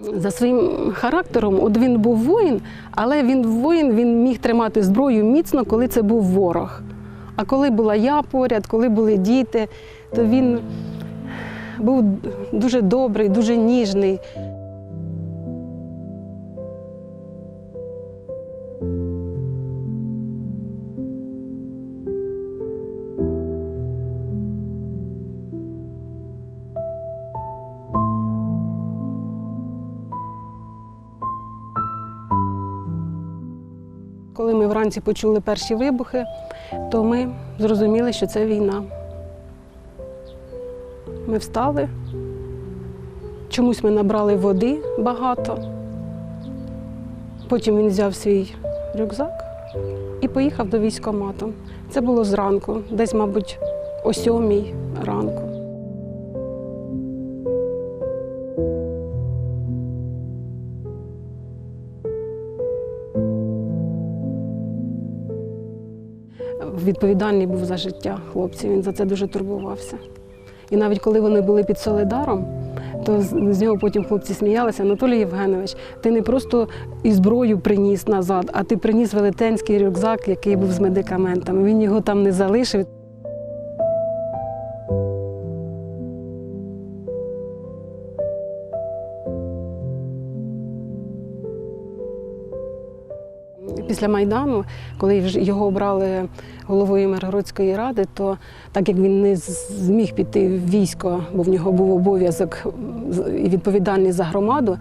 За своїм характером, от він був воїн, але він воїн він міг тримати зброю міцно, коли це був ворог. А коли була я поряд, коли були діти, то він був дуже добрий, дуже ніжний. Коли ми вранці почули перші вибухи, то ми зрозуміли, що це війна. Ми встали, чомусь ми набрали води багато. Потім він взяв свій рюкзак і поїхав до військкомату. Це було зранку, десь, мабуть, о сьомій ранку. Відповідальний був за життя хлопців, він за це дуже турбувався. І навіть коли вони були під Солидаром, то з нього потім хлопці сміялися. Анатолій Євгенович, ти не просто і зброю приніс назад, а ти приніс велетенський рюкзак, який був з медикаментами. Він його там не залишив. Після Майдану, коли його обрали головою Миргородської ради, то так як він не зміг піти в військо, бо в нього був обов'язок і відповідальність за громаду,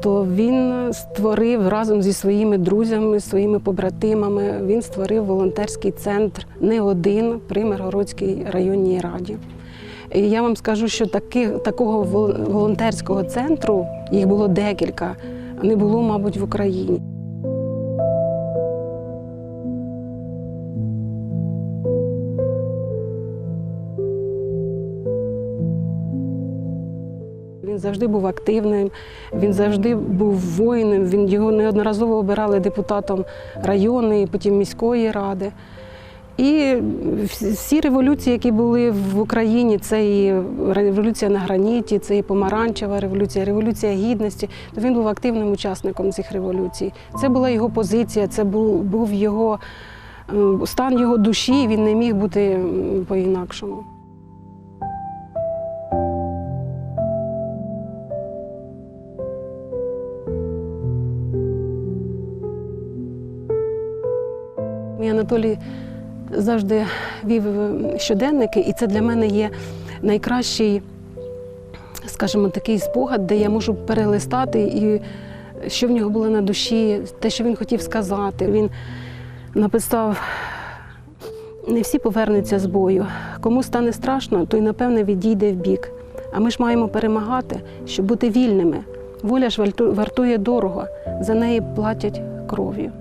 то він створив разом зі своїми друзями, своїми побратимами, він створив волонтерський центр не один при Миргородській районній раді. І я вам скажу, що таких, такого волонтерського центру їх було декілька, не було, мабуть, в Україні. Він завжди був активним, він завжди був воїном. Він його неодноразово обирали депутатом районної, потім міської ради. І всі- революції, які були в Україні, це і революція на граніті, це і помаранчева революція, революція гідності. То він був активним учасником цих революцій. Це була його позиція, це був, був його е, стан його душі. Він не міг бути по-інакшому. Мій Анатолій завжди вів е, щоденники, і це для мене є найкращий, скажімо, такий спогад, де я можу перелистати і що в нього було на душі, те, що він хотів сказати. Він написав. Не всі повернуться з бою. Кому стане страшно, той напевне відійде в бік. А ми ж маємо перемагати, щоб бути вільними. Воля ж варту- вартує дорого, за неї платять кров'ю.